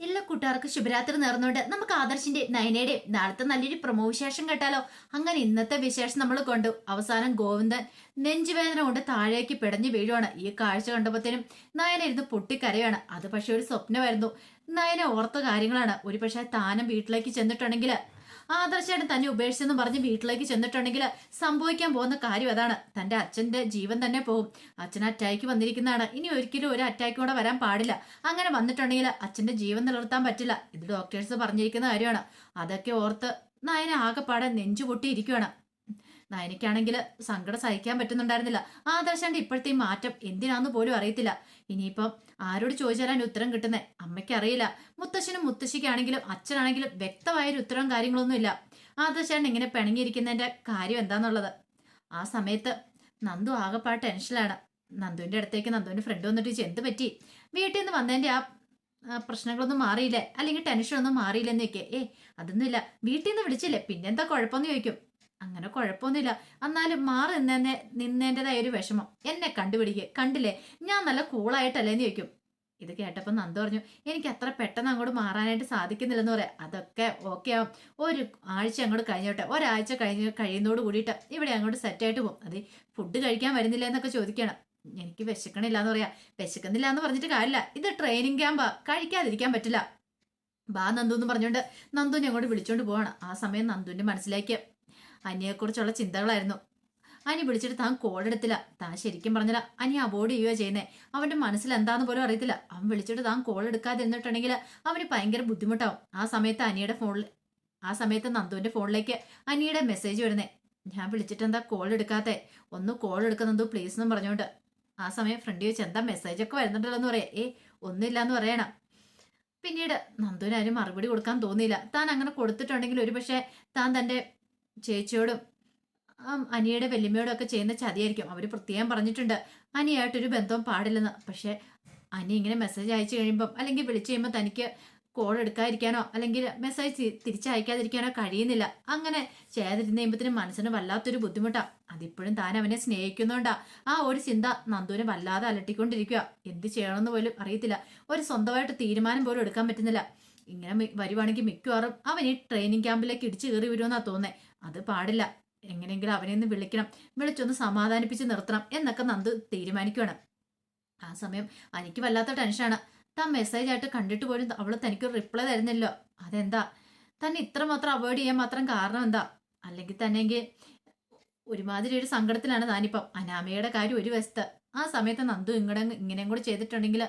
എല്ലാ കൂട്ടുകാർക്കും ശുഭരാത്രി നേർന്നുകൊണ്ട് നമുക്ക് ആദർശിന്റെ നയനയുടെ നാളത്തെ നല്ലൊരു പ്രമോ വിശേഷം കേട്ടാലോ? അങ്ങനെ ഇന്നത്തെ വിശേഷം നമ്മൾ കൊണ്ടു. അവസാനം ഗോവിന്ദൻ നെഞ്ചുവേദന കൊണ്ട് താഴേക്ക് പിടഞ്ഞു വീഴുവാണ്. ഈ കാഴ്ച കണ്ടപ്പോഴത്തേനും നയന ഇരുന്ന് പൊട്ടിക്കരയാണ് അത് പക്ഷെ ഒരു സ്വപ്നമായിരുന്നു. നയന ഓർത്ത കാര്യങ്ങളാണ്. ഒരു പക്ഷേ താനും വീട്ടിലേക്ക് ചെന്നിട്ടുണ്ടെങ്കിൽ ആദർശായിട്ട് തന്നെ ഉപേക്ഷിച്ചെന്ന് പറഞ്ഞ് വീട്ടിലേക്ക് ചെന്നിട്ടുണ്ടെങ്കിൽ സംഭവിക്കാൻ പോകുന്ന കാര്യം അതാണ്. തന്റെ അച്ഛന്റെ ജീവൻ തന്നെ പോകും. അച്ഛൻ അറ്റാക്ക് വന്നിരിക്കുന്നതാണ്. ഇനി ഒരിക്കലും ഒരു അറ്റാക്ക് കൂടെ വരാൻ പാടില്ല. അങ്ങനെ വന്നിട്ടുണ്ടെങ്കിൽ അച്ഛന്റെ ജീവൻ നിലനിർത്താൻ പറ്റില്ല. ഇത് ഡോക്ടേഴ്സ് പറഞ്ഞിരിക്കുന്ന കാര്യമാണ്. അതൊക്കെ ഓർത്ത് നയന ആകെപ്പാടെ നെഞ്ചു പൊട്ടിയിരിക്കുകയാണ് നയനയ്ക്കാണെങ്കിൽ സങ്കടം സഹിക്കാൻ പറ്റുന്നുണ്ടായിരുന്നില്ല. ആദർശാന്റെ ഇപ്പോഴത്തെ മാറ്റം എന്തിനാന്ന് പോലും അറിയത്തില്ല. ഇനിയിപ്പം ആരോട് ചോദിച്ചാലാണ് ഉത്തരം കിട്ടുന്നത് അമ്മയ്ക്ക് അറിയില്ല മുത്തശ്ശനും മുത്തശ്ശിക്കാണെങ്കിലും അച്ഛനാണെങ്കിലും വ്യക്തമായൊരു ഉത്തരവും കാര്യങ്ങളൊന്നും ഇല്ല ആദർശാണ് ഇങ്ങനെ പിണങ്ങിയിരിക്കുന്നതിന്റെ കാര്യം എന്താന്നുള്ളത്? ആ സമയത്ത് നന്ദു ആകെപ്പാട് ടെൻഷനിലാണ്. നന്ദുവിന്റെ അടുത്തേക്ക് നന്ദുവിന്റെ ഫ്രണ്ട് വന്നിട്ട് എന്ത് പറ്റി? വീട്ടിൽ നിന്ന് വന്നതിന്റെ ആ പ്രശ്നങ്ങളൊന്നും മാറിയില്ലേ? അല്ലെങ്കിൽ ടെൻഷനൊന്നും മാറിയില്ലെന്ന് ചോദിക്കേ ഏ അതൊന്നുമില്ല. വീട്ടിൽ നിന്ന് വിളിച്ചില്ലേ? പിന്നെന്താ കുഴപ്പമെന്ന് ചോദിക്കും. അങ്ങനെ കുഴപ്പമൊന്നുമില്ല. എന്നാലും മാറി നിന്നെ നിന്നേന്റെതായ ഒരു വിഷമം. എന്നെ കണ്ടുപിടിക്കുക കണ്ടില്ലേ? ഞാൻ നല്ല കൂളായിട്ടല്ലേന്ന് ചോദിക്കും. ഇത് കേട്ടപ്പോൾ നന്ദ പറഞ്ഞു എനിക്ക് അത്ര പെട്ടെന്ന് അങ്ങോട്ട് മാറാനായിട്ട് സാധിക്കുന്നില്ലെന്ന് പറയാം. അതൊക്കെ ഓക്കെ ആവും. ഒരു ആഴ്ച അങ്ങോട്ട് കഴിഞ്ഞോട്ടെ. ഒരാഴ്ച കഴിഞ്ഞ് കഴിയുന്നതോട് കൂടിയിട്ട് ഇവിടെ അങ്ങോട്ട് സെറ്റായിട്ട് പോകും. അത് ഫുഡ് കഴിക്കാൻ വരുന്നില്ല എന്നൊക്കെ ചോദിക്കണം എനിക്ക് വിശക്കണില്ല എന്ന് പറയാം. വിശക്കുന്നില്ല എന്ന് പറഞ്ഞിട്ട് കാര്യമില്ല. ഇത് ട്രെയിനിങ് ക്യാമ്പാ കഴിക്കാതിരിക്കാൻ പറ്റില്ല. ബാ നന്ദു എന്ന് പറഞ്ഞുകൊണ്ട് നന്ദുവിനെ അങ്ങോട്ട് വിളിച്ചോണ്ട് പോവാണ്. ആ സമയം നന്ദുവിന്റെ മനസ്സിലേക്ക് അനിയെക്കുറിച്ചുള്ള ചിന്തകളായിരുന്നു. അനി വിളിച്ചിട്ട് താൻ കോളെടുത്തില്ല താൻ ശരിക്കും പറഞ്ഞില്ല. അനി അവോയ്ഡ് ചെയ്യുക ചെയ്യുന്നേ. അവന്റെ മനസ്സിൽ എന്താന്ന് പോലും അറിയത്തില്ല. അവൻ വിളിച്ചിട്ട് താൻ കോൾ എടുക്കാതെ എടുക്കാതിരുന്നിട്ടുണ്ടെങ്കിൽ അവന് ഭയങ്കര ബുദ്ധിമുട്ടാവും. ആ സമയത്ത് അനിയുടെ ഫോണിൽ ആ സമയത്ത് നന്ദുവിന്റെ ഫോണിലേക്ക് അനിയുടെ മെസ്സേജ് വരുന്നേ. ഞാൻ വിളിച്ചിട്ട് എന്താ കോൾ എടുക്കാത്തെ? ഒന്ന് കോൾ എടുക്കുന്നതു പ്ലീസ് എന്നും പറഞ്ഞുകൊണ്ട്. ആ സമയം ഫ്രണ്ട് ചോദിച്ചു എന്താ മെസ്സേജ് ഒക്കെ വരുന്നുണ്ടല്ലോ എന്ന് പറയാം. ഏ ഒന്നുമില്ല എന്ന് പറയണം. പിന്നീട് നന്ദുവിന് ആരും മറുപടി കൊടുക്കാൻ തോന്നിയില്ല. താൻ അങ്ങനെ കൊടുത്തിട്ടുണ്ടെങ്കിൽ ഒരുപക്ഷെ താൻ തന്റെ ചേച്ചിയോടും അനിയുടെ വല്യമ്മയോടും ഒക്കെ ചെയ്യുന്ന ചതിയായിരിക്കും. അവർ പ്രത്യേകം പറഞ്ഞിട്ടുണ്ട് അനിയായിട്ടൊരു ബന്ധവും പാടില്ലെന്ന്. പക്ഷെ അനി ഇങ്ങനെ മെസ്സേജ് അയച്ചു കഴിയുമ്പം അല്ലെങ്കിൽ വിളിച്ചു കഴിയുമ്പോൾ തനിക്ക് കോൾ എടുക്കാതിരിക്കാനോ അല്ലെങ്കിൽ മെസ്സേജ് തിരിച്ചയക്കാതിരിക്കാനോ കഴിയുന്നില്ല. അങ്ങനെ ചെയ്യാതിരുന്ന് കഴിയുമ്പത്തിന് മനസ്സിന് വല്ലാത്തൊരു ബുദ്ധിമുട്ടാണ് അതിപ്പോഴും താൻ അവനെ സ്നേഹിക്കുന്നുണ്ടാ. ആ ഒരു ചിന്ത നന്ദുവിനെ വല്ലാതെ അലട്ടിക്കൊണ്ടിരിക്കുക എന്ത് ചെയ്യണമെന്ന് പോലും അറിയത്തില്ല. ഒരു സ്വന്തമായിട്ട് തീരുമാനം പോലും എടുക്കാൻ പറ്റുന്നില്ല. ഇങ്ങനെ വരുവാണെങ്കിൽ മിക്കവാറും അവൻ ഈ ട്രെയിനിങ് ക്യാമ്പിലേക്ക് ഇടിച്ചു കയറി വരുമെന്നാ തോന്നേ അത് പാടില്ല. എങ്ങനെയെങ്കിലും അവനെ ഒന്ന് വിളിക്കണം. വിളിച്ചൊന്ന് സമാധാനിപ്പിച്ച് നിർത്തണം എന്നൊക്കെ നന്ദു തീരുമാനിക്കുകയാണ് ആ സമയം എനിക്ക് വല്ലാത്ത ടെൻഷനാണ് താൻ മെസ്സേജ് ആയിട്ട് കണ്ടിട്ട് പോലും അവൾ തനിക്കൊരു റിപ്ലൈ തരുന്നില്ലോ. അതെന്താ? തന്നെ ഇത്രമാത്രം അവോയ്ഡ് ചെയ്യാൻ മാത്രം കാരണം എന്താ? അല്ലെങ്കിൽ തന്നെങ്കിൽ ഒരുമാതിരി ഒരു സങ്കടത്തിലാണ് താനിപ്പം. അനാമയുടെ കാര്യം ഒരു വശത്ത്. ആ സമയത്ത് നന്ദു ഇങ്ങടെ ഇങ്ങനെയും കൂടെ ചെയ്തിട്ടുണ്ടെങ്കിൽ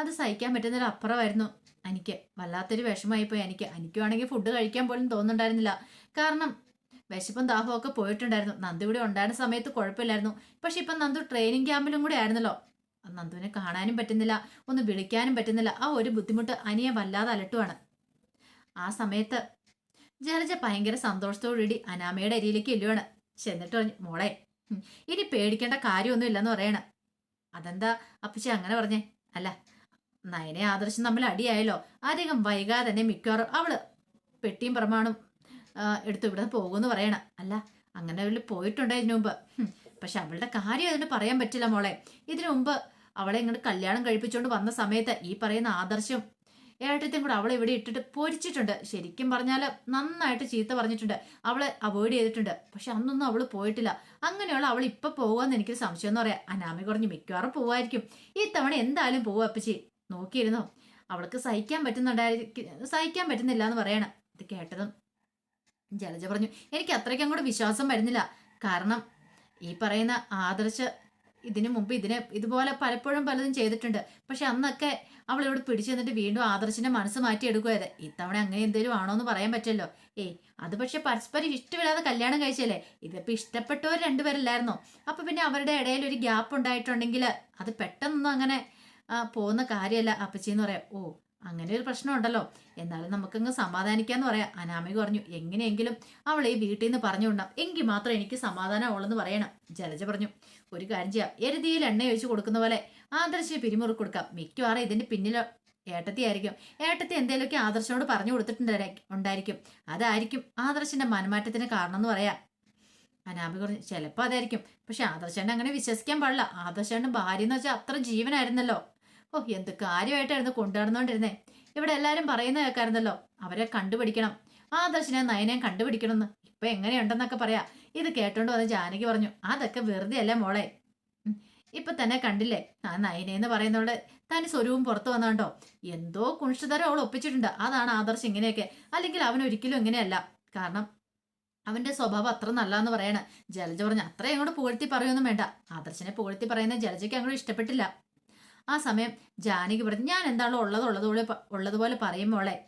അത് സഹിക്കാൻ പറ്റുന്നതിൽ അപ്പുറമായിരുന്നു. എനിക്ക് വല്ലാത്തൊരു പോയി എനിക്ക് എനിക്കുവാണെങ്കിൽ ഫുഡ് കഴിക്കാൻ പോലും തോന്നുന്നുണ്ടായിരുന്നില്ല. കാരണം വിശപ്പും ദാഹവും ഒക്കെ പോയിട്ടുണ്ടായിരുന്നു. നന്ദു ഇവിടെ ഉണ്ടായിരുന്ന സമയത്ത് കുഴപ്പമില്ലായിരുന്നു. പക്ഷെ ഇപ്പം നന്ദു ട്രെയിനിങ് ക്യാമ്പിലും കൂടെ ആയിരുന്നല്ലോ. നന്ദുവിനെ കാണാനും പറ്റുന്നില്ല. ഒന്ന് വിളിക്കാനും പറ്റുന്നില്ല. ആ ഒരു ബുദ്ധിമുട്ട് അനിയെ വല്ലാതെ അലട്ടുവാണ്. ആ സമയത്ത് ജലജ ഭയങ്കര സന്തോഷത്തോടുകൂടി അനാമയുടെ അരിയിലേക്ക് എല്ലുവാണ് ചെന്നിട്ട് പറഞ്ഞു മോളെ ഇനി പേടിക്കേണ്ട കാര്യമൊന്നും ഇല്ലെന്ന് പറയണ. അതെന്താ അപ്പച്ചി അങ്ങനെ പറഞ്ഞേ? അല്ല നയനെ ആദർശം തമ്മിൽ അടിയായല്ലോ. അധികം വൈകാതെ തന്നെ മിക്കവാറും അവൾ പെട്ടിയും പ്രമാണും എടുത്തു ഇവിടെ പോകുമെന്ന് പറയണം. അല്ല അങ്ങനെ അവൾ പോയിട്ടുണ്ടോ ഇതിനു മുമ്പ് പക്ഷെ അവളുടെ കാര്യം അതിന് പറയാൻ പറ്റില്ല മോളെ. ഇതിനു മുമ്പ് അവളെ ഇങ്ങോട്ട് കല്യാണം കഴിപ്പിച്ചുകൊണ്ട് വന്ന സമയത്ത് ഈ പറയുന്ന ആദർശം ഏട്ടത്തെയും കൂടെ അവളെ ഇവിടെ ഇട്ടിട്ട് പൊരിച്ചിട്ടുണ്ട്. ശരിക്കും പറഞ്ഞാൽ നന്നായിട്ട് ചീത്ത പറഞ്ഞിട്ടുണ്ട്. അവളെ അവോയ്ഡ് ചെയ്തിട്ടുണ്ട്. പക്ഷെ അന്നൊന്നും അവൾ പോയിട്ടില്ല. അങ്ങനെയുള്ള അവൾ ഇപ്പൊ പോവാന്ന് എനിക്കൊരു സംശയം എന്ന് പറയാം. അനാമി കുറഞ്ഞ് മിക്കവാറും പോവായിരിക്കും. ഈ തവണ എന്തായാലും പോവും അപ്പച്ചി. നോക്കിയിരുന്നു? അവൾക്ക് സഹിക്കാൻ പറ്റുന്നുണ്ടായിരിക്കും സഹിക്കാൻ പറ്റുന്നില്ല എന്ന് പറയണം. ഇത് കേട്ടതും ജലജ പറഞ്ഞു എനിക്ക് അത്രയ്ക്ക് അങ്ങോട്ട് വിശ്വാസം വരുന്നില്ല. കാരണം ഈ പറയുന്ന ആദർശ് ഇതിനു മുമ്പ് ഇതിനെ ഇതുപോലെ പലപ്പോഴും പലതും ചെയ്തിട്ടുണ്ട്. പക്ഷെ അന്നൊക്കെ അവൾ ഇവിടെ പിടിച്ചു നിന്നിട്ട് വീണ്ടും ആദർശിന്റെ മനസ്സ് മാറ്റിയെടുക്കുയത് ഇത്തവണ അങ്ങനെ എന്തെങ്കിലും ആണോ എന്ന് പറയാൻ പറ്റല്ലോ ഏയ് അത് പക്ഷെ പരസ്പരം ഇഷ്ടമില്ലാതെ കല്യാണം കഴിച്ചല്ലേ? ഇതിപ്പോ ഇഷ്ടപ്പെട്ടവർ രണ്ടുപേരല്ലായിരുന്നോ? അപ്പൊ പിന്നെ അവരുടെ ഇടയിൽ ഒരു ഗ്യാപ്പ് ഉണ്ടായിട്ടുണ്ടെങ്കിൽ അത് പെട്ടെന്നൊന്നും അങ്ങനെ പോകുന്ന കാര്യമല്ല അപ്പച്ചി എന്ന് പറയാം. ഓ അങ്ങനെ ഒരു പ്രശ്നം ഉണ്ടല്ലോ എന്നാലും നമുക്കങ്ങ് സമാധാനിക്കാന്ന് പറയാം. അനാമിക പറഞ്ഞു എങ്ങനെയെങ്കിലും അവളെ ഈ വീട്ടിൽ നിന്ന് പറഞ്ഞുകൊണ്ടാം എങ്കിൽ മാത്രം എനിക്ക് സമാധാനം സമാധാനമുള്ളെന്ന് പറയണം. ജലജ പറഞ്ഞു ഒരു കാര്യം ചെയ്യാം. എരുതിയിൽ എണ്ണ ഒഴിച്ച് കൊടുക്കുന്ന പോലെ ആദർശിന് പിരിമുറുക്കി കൊടുക്കാം. മിക്കവാറും ഇതിന്റെ പിന്നിൽ ഏട്ടത്തി ആയിരിക്കും. ഏട്ടത്തി എന്തേലൊക്കെ ആദർശനോട് പറഞ്ഞു കൊടുത്തിട്ടുണ്ടായിരിക്കും ഉണ്ടായിരിക്കും. അതായിരിക്കും ആദർശിന്റെ മനമാറ്റത്തിന് കാരണം എന്ന് പറയാം. അനാമി പറഞ്ഞു ചിലപ്പോൾ അതായിരിക്കും. പക്ഷെ ആദർശനെ അങ്ങനെ വിശ്വസിക്കാൻ പാടില്ല. ആദർശന്റെ ഭാര്യ എന്ന് വെച്ചാൽ അത്ര ജീവനായിരുന്നല്ലോ. ഓ എന്ത് കാര്യമായിട്ടായിരുന്നു കൊണ്ടുനടന്നുകൊണ്ടിരുന്നേ. ഇവിടെ എല്ലാവരും പറയുന്ന കേൾക്കാറുണ്ടല്ലോ അവരെ കണ്ടുപിടിക്കണം. ആദർശിനെ നയനെയും കണ്ടുപിടിക്കണമെന്ന്. ഇപ്പൊ എങ്ങനെയുണ്ടെന്നൊക്കെ പറയാ. ഇത് കേട്ടോണ്ട് വന്ന് ജാനകി പറഞ്ഞു അതൊക്കെ വെറുതെ അല്ല മോളെ ഇപ്പൊ തന്നെ കണ്ടില്ലേ? ആ നയനെ നയനെന്ന് പറയുന്നവൾ തനി സ്വരൂപം പുറത്തു വന്നോണ്ടോ? എന്തോ കുണിഷ്ടതരം അവൾ ഒപ്പിച്ചിട്ടുണ്ട്. അതാണ് ആദർശ് ഇങ്ങനെയൊക്കെ. അല്ലെങ്കിൽ അവൻ ഒരിക്കലും ഇങ്ങനെയല്ല. കാരണം അവന്റെ സ്വഭാവം അത്ര നല്ലതെന്ന് പറയണ. ജലജ പറഞ്ഞു അത്രയും അങ്ങോട്ട് പുകഴ്ത്തി പറയൊന്നും വേണ്ട. ആദർശനെ പുകഴ്ത്തി പറയുന്ന ജലജയ്ക്ക് അങ്ങോട്ട് ഇഷ്ടപ്പെട്ടില്ല. ആ സമയം ജാനകി പറഞ്ഞു ഞാൻ എന്താണോ ഉള്ളത് ഉള്ളതുപോലെ ഉള്ളതുപോലെ പറയുമ്പോളെ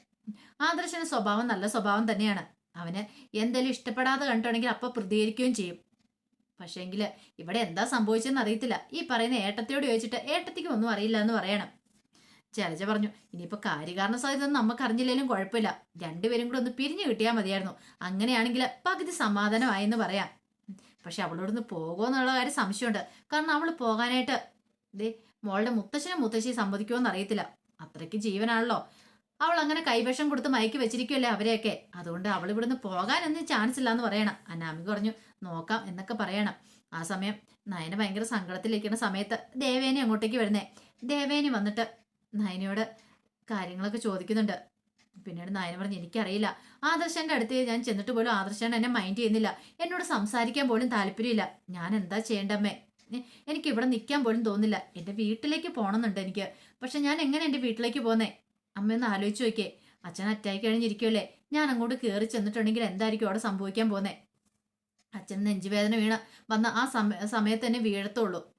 ആദർശന സ്വഭാവം നല്ല സ്വഭാവം തന്നെയാണ്. അവന് എന്തെങ്കിലും ഇഷ്ടപ്പെടാതെ കണ്ടിട്ടുണ്ടെങ്കിൽ അപ്പൊ പ്രതികരിക്കുകയും ചെയ്യും. പക്ഷേങ്കിൽ ഇവിടെ എന്താ സംഭവിച്ചതെന്ന് അറിയത്തില്ല. ഈ പറയുന്ന ഏട്ടത്തിയോട് ചോദിച്ചിട്ട് ഏട്ടത്തിക്ക് ഒന്നും അറിയില്ല എന്ന് പറയണം. ജലജ പറഞ്ഞു ഇനിയിപ്പോ കാര്യകാരണ സാധ്യത നമുക്ക് അറിഞ്ഞില്ലെങ്കിലും കുഴപ്പമില്ല. രണ്ടുപേരും കൂടെ ഒന്ന് പിരിഞ്ഞു കിട്ടിയാൽ മതിയായിരുന്നു. അങ്ങനെയാണെങ്കിൽ പകുതി സമാധാനമായെന്ന് പറയാം. പക്ഷെ അവളോടൊന്ന് പോകുമോ എന്നുള്ള കാര്യം സംശയമുണ്ട്. കാരണം അവൾ പോകാനായിട്ട് ദേ മോളുടെ മുത്തശ്ശനും മുത്തശ്ശി സമ്മതിക്കുമോന്ന് അറിയത്തില്ല. അത്രയ്ക്ക് ജീവനാണല്ലോ. അവൾ അങ്ങനെ കൈവശം കൊടുത്ത് മയക്കി വെച്ചിരിക്കുമല്ലേ അവരെയൊക്കെ. അതുകൊണ്ട് അവൾ ഇവിടുന്ന് പോകാനൊന്നും ചാൻസ് ഇല്ല എന്ന് പറയണം. അനാമി പറഞ്ഞു നോക്കാം എന്നൊക്കെ പറയണം. ആ സമയം നയന ഭയങ്കര സങ്കടത്തിലിരിക്കുന്ന സമയത്ത് ദേവേനി അങ്ങോട്ടേക്ക് വരുന്നേ. ദേവേനി വന്നിട്ട് നയനയോട് കാര്യങ്ങളൊക്കെ ചോദിക്കുന്നുണ്ട്. പിന്നീട് നയന പറഞ്ഞു എനിക്കറിയില്ല. ആദർശന്റെ അടുത്ത് ഞാൻ ചെന്നിട്ട് പോലും ആദർശൻ എന്നെ മൈൻഡ് ചെയ്യുന്നില്ല. എന്നോട് സംസാരിക്കാൻ പോലും താല്പര്യമില്ല. ഞാൻ എന്താ ചെയ്യേണ്ടമ്മേ? എനിക്ക് ഇവിടെ നിൽക്കാൻ പോലും തോന്നില്ല. എന്റെ വീട്ടിലേക്ക് പോകണമെന്നുണ്ട് എനിക്ക്. പക്ഷെ ഞാൻ എങ്ങനെ എന്റെ വീട്ടിലേക്ക് പോന്നേ? അമ്മയൊന്ന് ആലോചിച്ച് നോക്കിയേ. അച്ഛൻ അറ്റായി കഴിഞ്ഞിരിക്കുമല്ലേ ഞാൻ അങ്ങോട്ട് കയറി ചെന്നിട്ടുണ്ടെങ്കിൽ എന്തായിരിക്കും അവിടെ സംഭവിക്കാൻ പോന്നേ? അച്ഛൻ നെഞ്ചുവേദന വീണ വന്ന ആ സമയ സമയത്ത് തന്നെ വീഴത്തുള്ളൂ.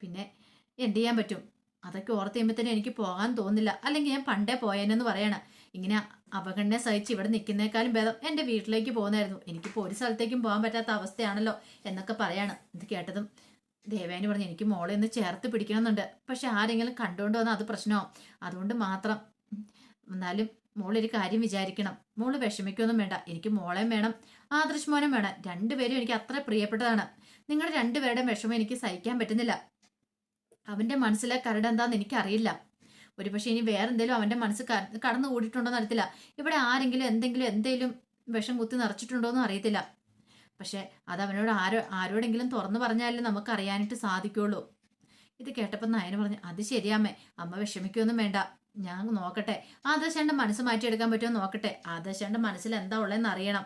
പിന്നെ എന്ത് ചെയ്യാൻ പറ്റും? അതൊക്കെ ഓർത്ത് കഴിയുമ്പോൾ എനിക്ക് പോകാൻ തോന്നില്ല. അല്ലെങ്കിൽ ഞാൻ പണ്ടേ പോയേനെന്ന് പറയണ. ഇങ്ങനെ അപകടനെ സഹിച്ച് ഇവിടെ നിൽക്കുന്നേക്കാളും ഭേദം എന്റെ വീട്ടിലേക്ക് പോകുന്നായിരുന്നു എനിക്കിപ്പോൾ ഒരു സ്ഥലത്തേക്കും പോകാൻ പറ്റാത്ത അവസ്ഥയാണല്ലോ എന്നൊക്കെ പറയാണ്. ഇത് കേട്ടതും ദേവേനി പറഞ്ഞു എനിക്ക് മോളെ ഒന്ന് ചേർത്ത് പിടിക്കണമെന്നുണ്ട്. പക്ഷെ ആരെങ്കിലും കണ്ടുകൊണ്ട് വന്നാൽ അത് പ്രശ്നമാവും. അതുകൊണ്ട് മാത്രം എന്നാലും മോളൊരു കാര്യം വിചാരിക്കണം. മോൾ വിഷമിക്കൊന്നും വേണ്ട. എനിക്ക് മോളെയും വേണം. ആദർശ് മോനും വേണം. രണ്ടുപേരും എനിക്ക് അത്ര പ്രിയപ്പെട്ടതാണ്. നിങ്ങളുടെ രണ്ടുപേരുടെയും വിഷമം എനിക്ക് സഹിക്കാൻ പറ്റുന്നില്ല. അവന്റെ മനസ്സിലെ കരട് എന്താന്ന് എനിക്കറിയില്ല. ഒരു പക്ഷേ ഇനി വേറെന്തെങ്കിലും അവന്റെ മനസ്സ് കടന്നു കടന്നു കൂടിയിട്ടുണ്ടോന്ന് അറിയത്തില്ല. ഇവിടെ ആരെങ്കിലും എന്തെങ്കിലും എന്തെങ്കിലും വിഷം കുത്തി നിറച്ചിട്ടുണ്ടോ എന്ന് അറിയത്തില്ല. പക്ഷെ അത് അവനോട് ആരോ ആരോടെങ്കിലും തുറന്നു പറഞ്ഞാലേ നമുക്ക് അറിയാനായിട്ട് സാധിക്കുള്ളൂ. ഇത് കേട്ടപ്പോൾ നയന പറഞ്ഞു അത് ശരിയാമ്മേ അമ്മ വിഷമിക്കൊന്നും വേണ്ട. ഞാൻ നോക്കട്ടെ. ആദർശന്റെ മനസ്സ് മാറ്റിയെടുക്കാൻ പറ്റുമോ നോക്കട്ടെ. ആദർശന്റെ മനസ്സിൽ എന്താ ഉള്ളതെന്ന് അറിയണം.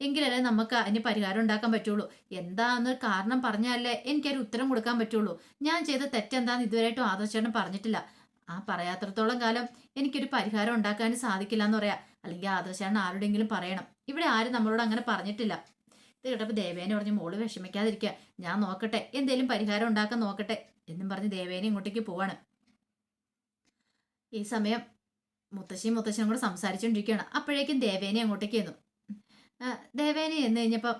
എങ്കിലല്ലേ നമുക്ക് അതിന് പരിഹാരം ഉണ്ടാക്കാൻ പറ്റുള്ളൂ. എന്താന്ന് കാരണം പറഞ്ഞാലേ എനിക്കൊരു ഉത്തരം കൊടുക്കാൻ പറ്റുള്ളൂ. ഞാൻ ചെയ്ത തെറ്റെന്താന്ന് ഇതുവരെയായിട്ടും ആദർശേട്ടൻ പറഞ്ഞിട്ടില്ല. ആ പറയാത്രത്തോളം കാലം എനിക്കൊരു പരിഹാരം ഉണ്ടാക്കാൻ സാധിക്കില്ല എന്ന് പറയാം. അല്ലെങ്കിൽ ആദർശേട്ടൻ ആരോടെങ്കിലും പറയണം. ഇവിടെ ആരും നമ്മളോട് അങ്ങനെ പറഞ്ഞിട്ടില്ല. ഇത് കേട്ടപ്പോൾ ദേവേനെ പറഞ്ഞു മോൾ വിഷമിക്കാതിരിക്കുക. ഞാൻ നോക്കട്ടെ. എന്തേലും പരിഹാരം ഉണ്ടാക്കാൻ നോക്കട്ടെ എന്നും പറഞ്ഞ് ദേവേനെ ഇങ്ങോട്ടേക്ക് പോവാണ്. ഈ സമയം മുത്തശ്ശിയും മുത്തശ്ശനും കൂടെ സംസാരിച്ചുകൊണ്ടിരിക്കുകയാണ് അപ്പോഴേക്കും ദേവേനെ അങ്ങോട്ടേക്ക് ചെന്നു. ആ, ദേവേനെ എന്ന് കഴിഞ്ഞപ്പോൾ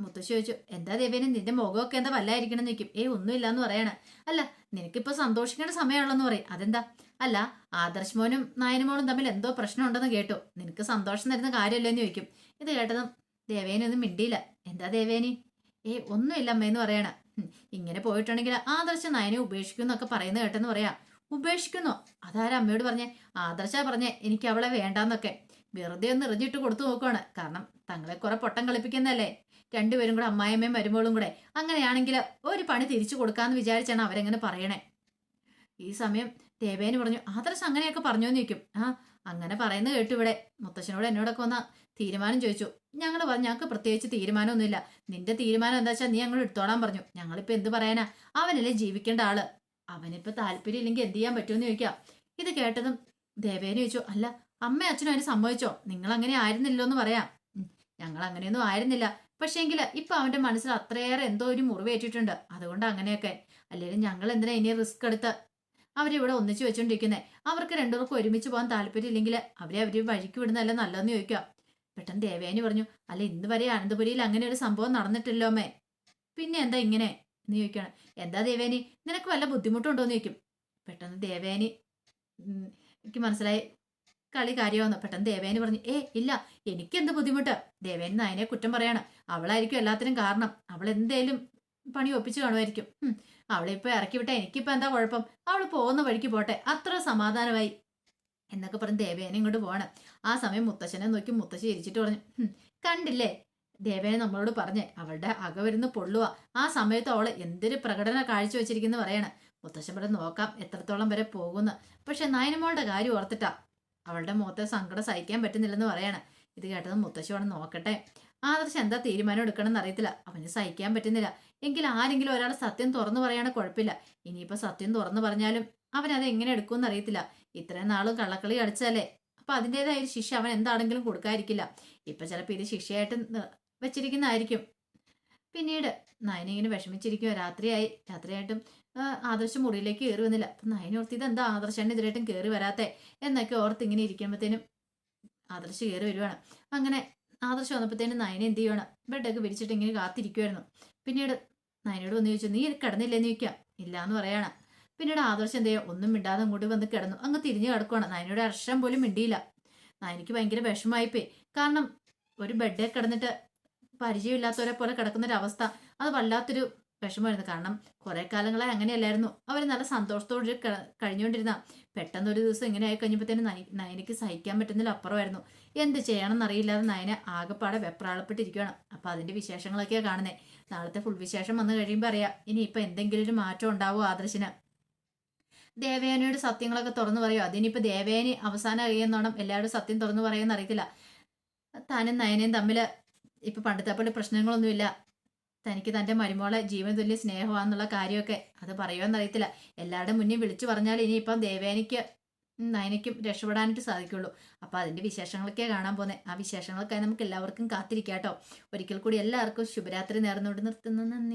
മുത്തശ്ശി ചോദിച്ചു എന്താ ദേവേനെ നിന്റെ മുഖമൊക്കെ എന്താ വല്ലായിരിക്കണം എന്ന് ചോദിക്കും? ഏ ഒന്നുമില്ല എന്ന് പറയണ. അല്ല നിനക്കിപ്പോൾ സന്തോഷിക്കേണ്ട സമയമാണല്ലോ പറയും. അതെന്താ? അല്ല ആദർശ് മോനും തമ്മിൽ എന്തോ പ്രശ്നമുണ്ടെന്ന് കേട്ടു. നിനക്ക് സന്തോഷം തരുന്ന കാര്യമല്ലെന്ന് ചോദിക്കും. ഇത് കേട്ടതും ദേവേനി ഒന്നും മിണ്ടിയില്ല. എന്താ ദേവേനി? ഏ ഒന്നുമില്ല അമ്മയെന്ന് പറയണ. ഇങ്ങനെ പോയിട്ടുണ്ടെങ്കിൽ ആദർശ നയനെ ഉപേക്ഷിക്കും എന്നൊക്കെ പറയുന്നത് കേട്ടെന്ന് പറയാ. ഉപേക്ഷിക്കുന്നു. അതാരാ അമ്മയോട് പറഞ്ഞേ? ആദർശ പറഞ്ഞേ എനിക്ക് അവളെ വേണ്ടാന്നൊക്കെ. വെറുതെ ഒന്ന് എറിഞ്ഞിട്ട് കൊടുത്തു നോക്കുവാണ്. കാരണം തങ്ങളെ കുറെ പൊട്ടം കളിപ്പിക്കുന്നല്ലേ രണ്ടുപേരും കൂടെ അമ്മായിയമ്മയും വരുമ്പോഴും കൂടെ. അങ്ങനെയാണെങ്കിൽ ഒരു പണി തിരിച്ചു കൊടുക്കാന്ന് വിചാരിച്ചാണ് അവരെങ്ങനെ പറയണേ. ഈ സമയം ദേവേന് പറഞ്ഞു ആദർശ് അങ്ങനെയൊക്കെ പറഞ്ഞു എന്ന് ചോദിക്കും. ആ അങ്ങനെ പറയുന്ന കേട്ടു ഇവിടെ. മുത്തശ്ശനോട് എന്നോടൊക്കെ ഒന്ന് തീരുമാനം ചോദിച്ചു. ഞങ്ങൾ പറഞ്ഞു ഞങ്ങൾക്ക് പ്രത്യേകിച്ച് തീരുമാനമൊന്നുമില്ല. നിന്റെ തീരുമാനം എന്താ വെച്ചാൽ നീ ഞങ്ങൾ എടുത്തോളാൻ പറഞ്ഞു. ഞങ്ങളിപ്പോ എന്ത് പറയാനാ? അവനല്ലേ ജീവിക്കേണ്ട ആൾ. അവനിപ്പോ താല്പര്യം ഇല്ലെങ്കിൽ എന്ത് ചെയ്യാൻ പറ്റുമെന്ന് ചോദിക്കാം. ഇത് കേട്ടതും ദേവേനെ ചോദിച്ചു അല്ല അമ്മ അച്ഛനും അതിന് സമ്മതിച്ചോ? നിങ്ങൾ അങ്ങനെ ആയിരുന്നില്ലോ എന്ന് പറയാം. ഞങ്ങൾ അങ്ങനെയൊന്നും ആയിരുന്നില്ല. പക്ഷേങ്കിൽ ഇപ്പൊ അവന്റെ മനസ്സിൽ അത്രയേറെ എന്തോ ഒരു മുറിവേറ്റിട്ടുണ്ട്. അതുകൊണ്ട് അങ്ങനെയൊക്കെ. അല്ലെങ്കിൽ ഞങ്ങൾ എന്തിനാ ഇനി റിസ്ക് എടുത്ത് അവരിവിടെ ഒന്നിച്ച് വെച്ചോണ്ടിരിക്കുന്നത് അവർക്ക് രണ്ടുപേർക്കും ഒരുമിച്ച് പോകാൻ താല്പര്യം ഇല്ലെങ്കിൽ അവരെ അവർ വഴിക്ക് വിടുന്നതല്ല നല്ലതെന്ന് ചോദിക്കുക പെട്ടെന്ന് ദേവേനി പറഞ്ഞു അല്ല ഇന്ന് വരെ അനന്തപുരിയിൽ അങ്ങനെ ഒരു സംഭവം നടന്നിട്ടില്ലോ അമ്മേ. പിന്നെ എന്താ ഇങ്ങനെ? എന്ന് ചോദിക്കുകയാണ് എന്താ ദേവേനി? നിനക്ക് വല്ല ബുദ്ധിമുട്ടുണ്ടോ എന്ന് ചോദിക്കും. പെട്ടെന്ന് ദേവേനി എനിക്ക് മനസ്സിലായി. കളി കാര്യമാണെന്ന് പെട്ടെന്ന് ദേവേനി പറഞ്ഞു ഏ ഇല്ല എനിക്ക് എന്ത് ബുദ്ധിമുട്ട്? ദേവേനി നായനെ കുറ്റം പറയാണ്. അവളായിരിക്കും എല്ലാത്തിനും കാരണം. അവൾ എന്തേലും പണി ഒപ്പിച്ചു കാണുമായിരിക്കും. ഉം, അവളെ ഇപ്പൊ ഇറക്കി വിട്ടാ എനിക്കിപ്പോ എന്താ കുഴപ്പം? അവൾ പോകുന്ന വഴിക്ക് പോട്ടെ. അത്ര സമാധാനമായി. എന്നൊക്കെ പറഞ്ഞ് ദേവേനെ ഇങ്ങോട്ട് പോകണം ആ സമയം മുത്തശ്ശനെ നോക്കി മുത്തശ്ശി ഇരിച്ചിട്ട് പറഞ്ഞു "ഹും, കണ്ടില്ലേ? ദേവേനെ നമ്മളോട് പറഞ്ഞേ അവളുടെ അകവരുന്ന് പൊള്ളുക ആ സമയത്ത് അവൾ എന്തൊരു പ്രകടന കാഴ്ച വെച്ചിരിക്കുന്നു പറയണ. മുത്തശ്ശൻ ഇവിടെ നോക്കാം എത്രത്തോളം വരെ പോകുന്നു? പക്ഷെ നയനമോളുടെ കാര്യം ഓർത്തിട്ടാ. അവളുടെ മുഖത്തെ സങ്കടം സഹിക്കാൻ പറ്റുന്നില്ലെന്ന് പറയാണ്. ഇത് കേട്ടത് മുത്തശ്ശി വേണം നോക്കട്ടെ. ആദർശ് എന്താ തീരുമാനം എടുക്കണമെന്ന് അറിയത്തില്ല. അവന് സഹിക്കാൻ പറ്റുന്നില്ല. എങ്കിൽ ആരെങ്കിലും ഒരാൾ സത്യം തുറന്നു പറയാണ് കുഴപ്പമില്ല. ഇനിയിപ്പോ സത്യം തുറന്നു പറഞ്ഞാലും അവൻ അത് എങ്ങനെ എടുക്കുമെന്ന് അറിയത്തില്ല. ഇത്രയും നാളും കള്ളക്കളി അടിച്ചല്ലേ അപ്പൊ അതിന്റെതായ ഒരു ശിക്ഷ അവൻ എന്താണെങ്കിലും കൊടുക്കാതിരിക്കില്ല. ഇപ്പൊ ചിലപ്പോൾ ഇത് ശിക്ഷയായിട്ട് വെച്ചിരിക്കുന്നതായിരിക്കും. പിന്നീട് നയന ഇങ്ങനെ വിഷമിച്ചിരിക്കുക രാത്രിയായി. രാത്രിയായിട്ടും ആദർശം മുറിയിലേക്ക് കയറി വന്നില്ല. അപ്പൊ നയന ഓർത്ത് ഇതെന്താ ആദർശന്റെ ഇതിലായിട്ടും കയറി വരാത്തേ? എന്നൊക്കെ ഓർത്ത് ഇങ്ങനെ ഇരിക്കുമ്പോഴത്തേനും ആദർശ് കയറി വരുവാണ്. അങ്ങനെ ആദർശ് വന്നപ്പോഴത്തേനും നയന എന്ത് ചെയ്യണം ബെഡൊക്കെ വിരിച്ചിട്ട് ഇങ്ങനെ കാത്തിരിക്കുമായിരുന്നു പിന്നീട് നയനോട് വന്ന് ചോദിച്ചു നീ കിടന്നില്ലെന്ന് ചോദിക്കാം ഇല്ല എന്ന് പറയണം. പിന്നീട് ആദർശം എന്ത് ഒന്നും മിണ്ടാതെ അങ്ങോട്ട് വന്ന് കിടന്നു. അങ്ങ് തിരിഞ്ഞു കിടക്കുവാണ്. നയനോട് അർഷം പോലും മിണ്ടിയില്ല. നയനിക്ക് ഭയങ്കര വിഷമായിപ്പോയി കാരണം ഒരു ബെഡിൽ കിടന്നിട്ട് പരിചയമില്ലാത്തവരെ പോലെ കിടക്കുന്ന ഒരു അവസ്ഥ. അത് വല്ലാത്തൊരു വിഷമമായിരുന്നു. കാരണം കുറെ കാലങ്ങളായി അങ്ങനെയല്ലായിരുന്നു. അവർ നല്ല സന്തോഷത്തോടെ കഴിഞ്ഞുകൊണ്ടിരുന്ന. പെട്ടെന്ന് ഒരു ദിവസം ഇങ്ങനെ ആയി കഴിഞ്ഞപ്പോഴത്തേനും നയ- നയനയ്ക്ക് സഹിക്കാൻ പറ്റുന്നതിൽ അപ്പുറമായിരുന്നു. എന്ത് ചെയ്യണം എന്നറിയില്ലാതെ നയന ആകെപ്പാടെ വെപ്രാളപ്പെട്ടിരിക്കുകയാണ് അപ്പൊ അതിന്റെ വിശേഷങ്ങളൊക്കെയാണ് കാണുന്നത് നാളത്തെ ഫുൾ വിശേഷം വന്നു കഴിയുമ്പോൾ അറിയാം. ഇനി ഇപ്പൊ എന്തെങ്കിലും ഒരു മാറ്റം ഉണ്ടാവുമോ ആദർശിന്? ദേവേനയുടെ സത്യങ്ങളൊക്കെ തുറന്നു പറയുമോ അതിനിപ്പോൾ ദേവയാനി അവസാനം അറിയുന്നോണം എല്ലാവരും സത്യം തുറന്നു പറയുമെന്ന് അറിയത്തില്ല. താനും നയനയും തമ്മിൽ ഇപ്പം പണ്ടത്തെ പോലെ പ്രശ്നങ്ങളൊന്നുമില്ല. തനിക്ക് തന്റെ മരുമോളെ ജീവൻ തുല്യ സ്നേഹമാണെന്നുള്ള കാര്യമൊക്കെ അത് പറയുമെന്നറിയത്തില്ല. എല്ലാവരുടെ മുന്നിൽ വിളിച്ചു പറഞ്ഞാൽ ഇനിയിപ്പം ദേവേനിക്ക് നയനയ്ക്കും രക്ഷപ്പെടാനായിട്ട് സാധിക്കുള്ളൂ. അപ്പൊ അതിന്റെ വിശേഷങ്ങളൊക്കെ കാണാൻ പോന്നെ ആ വിശേഷങ്ങളൊക്കെ നമുക്ക് എല്ലാവർക്കും കാത്തിരിക്കാട്ടോ ഒരിക്കൽ കൂടി എല്ലാവർക്കും ശുഭരാത്രി നേർന്നുകൊണ്ട് നിർത്തുന്നു. നന്ദി.